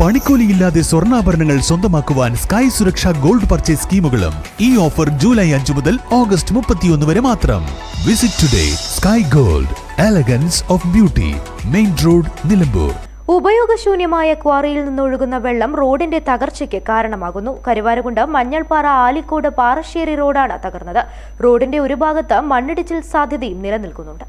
പണിക്കൂലിയില്ലാതെ സ്വർണാഭരണങ്ങൾ സ്വന്തമാക്കുവാൻ സ്കൈ സുരക്ഷ ഗോൾഡ് പർച്ചേസ് സ്കീമുകളും ഈ ഓഫർ ജൂലൈ അഞ്ചു മുതൽ ഓഗസ്റ്റ് മുപ്പത്തിയൊന്ന് വരെ മാത്രം. Visit today sky gold elegance of beauty main road Nilambur. ഉപയോഗശൂന്യമായ ക്വാറിയിൽ നിന്നൊഴുകുന്ന വെള്ളം റോഡിന്റെ തകർച്ചയ്ക്ക് കാരണമാകുന്നു. കരുവാരകുണ്ട് മഞ്ഞൾപ്പാറ ആലിക്കോട് പാറശ്ശേരി റോഡാണ് തകർന്നത്. റോഡിന്റെ ഒരു ഭാഗത്ത് മണ്ണിടിച്ചിൽ സാധ്യതയും നിലനിൽക്കുന്നുണ്ട്.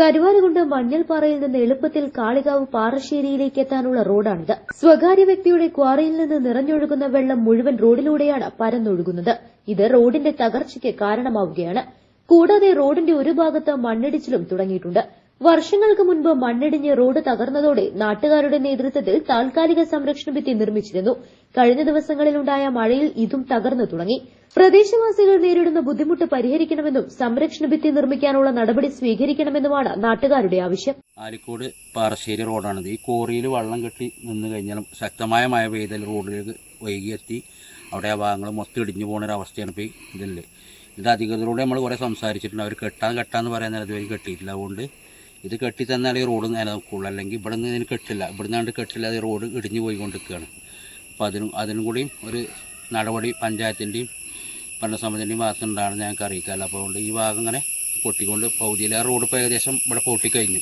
കരുവാരകുണ്ട് മഞ്ഞൾപ്പാറയിൽ നിന്ന് എളുപ്പത്തിൽ കാളികാവ് പാറശ്ശേരിയിലേക്ക് എത്താനുള്ള റോഡാണിത്. സ്വകാര്യ വ്യക്തിയുടെ ക്വാറിയിൽ നിന്ന് നിറഞ്ഞൊഴുകുന്ന വെള്ളം മുഴുവൻ റോഡിലൂടെയാണ് പരന്നൊഴുകുന്നത്. ഇത് റോഡിന്റെ തകർച്ചയ്ക്ക് കാരണമാവുകയാണ്. കൂടാതെ റോഡിന്റെ ഒരു ഭാഗത്ത് മണ്ണിടിച്ചിലും തുടങ്ങിയിട്ടുണ്ട്. വർഷങ്ങൾക്ക് മുൻപ് മണ്ണിടിഞ്ഞ് റോഡ് തകർന്നതോടെ നാട്ടുകാരുടെ നേതൃത്വത്തിൽ താൽക്കാലിക സംരക്ഷണ ഭിത്തി നിർമ്മിച്ചിരുന്നു. കഴിഞ്ഞ ദിവസങ്ങളിലുണ്ടായ മഴയിൽ ഇതും തകർന്നു തുടങ്ങി. പ്രദേശവാസികൾ നേരിടുന്ന ബുദ്ധിമുട്ട് പരിഹരിക്കണമെന്നും സംരക്ഷണ ഭിത്തി നിർമ്മിക്കാനുള്ള നടപടി സ്വീകരിക്കണമെന്നുമാണ് നാട്ടുകാരുടെ ആവശ്യം. ആലിക്കോട് പാറശ്ശേരി റോഡാണിത് ഈ കോറിയിൽ വള്ളം കെട്ടി നിന്നു കഴിഞ്ഞാൽ ശക്തമായ മഴ പെയ്താൽ റോഡിലേക്ക് വൈകിയെത്തി അവിടെ ആ ഭാഗങ്ങൾ മൊത്തം ഇടിഞ്ഞു പോകുന്ന ഒരു അവസ്ഥയാണ് ഇപ്പോൾ ഇതിൽ ഇത് അധികൃതരോട് നമ്മൾ കുറേ സംസാരിച്ചിട്ടുണ്ട്. അവർ കെട്ടാൻ കെട്ടാന്ന് പറയാൻ നേരം ഇതുവരെ കെട്ടിയിട്ടില്ല. അതുകൊണ്ട് ഇത് കെട്ടി തന്നാലേ ഈ റോഡ് നേരെ നോക്കുള്ളൂ. അല്ലെങ്കിൽ ഇവിടെ നിന്ന് ഇതിന് കെട്ടില്ല. ഇവിടെ നിന്നാണ്ട് കെട്ടില്ലാതെ ഈ റോഡ് ഇടിഞ്ഞു പോയിക്കൊണ്ടിരിക്കുകയാണ്. അപ്പോൾ അതിനും അതിനും കൂടിയും ഒരു നടപടി പഞ്ചായത്തിന്റെയും ഭരണസമിതിന്റെയും ഭാഗത്തുണ്ടാണെന്ന് ഞങ്ങൾക്ക് അറിയിക്കാമല്ലോ അപ്പോൾ അതുകൊണ്ട് ഈ ഭാഗം ഇങ്ങനെ പൊട്ടിക്കൊണ്ട് പൗതിയിലെ റോഡ് ഇപ്പോൾ ഏകദേശം ഇവിടെ പൊട്ടിക്കഴിഞ്ഞു.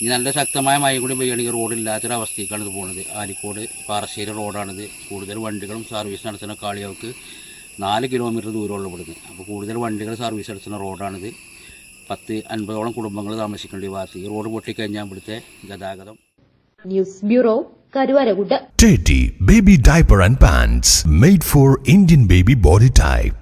ഇനി നല്ല ശക്തമായ മഴ കൂടി പെയ്യുകയാണെങ്കിൽ റോഡില്ലാത്തൊരവസ്ഥയ്ക്കാണ് ഇത് പോകുന്നത് ആലിക്കോട് പാറശ്ശേരി റോഡാണിത്. കൂടുതൽ വണ്ടികളും സർവീസ് നടത്തുന്ന കാളികൾക്ക് നാല് കിലോമീറ്റർ ദൂരമുള്ള ഇവിടുന്ന്. അപ്പോൾ കൂടുതൽ വണ്ടികൾ സർവീസ് നടത്തുന്ന റോഡാണിത്. പത്ത് അൻപതോളം കുടുംബങ്ങൾ താമസിക്കേണ്ട ഈ ഭാഗത്ത് ഈ റോഡ് പൊട്ടിക്കഴിഞ്ഞാൽ ഇവിടുത്തെ ഗതാഗതം news bureau Karuvarakundu baby diaper and pants made for Indian baby body type.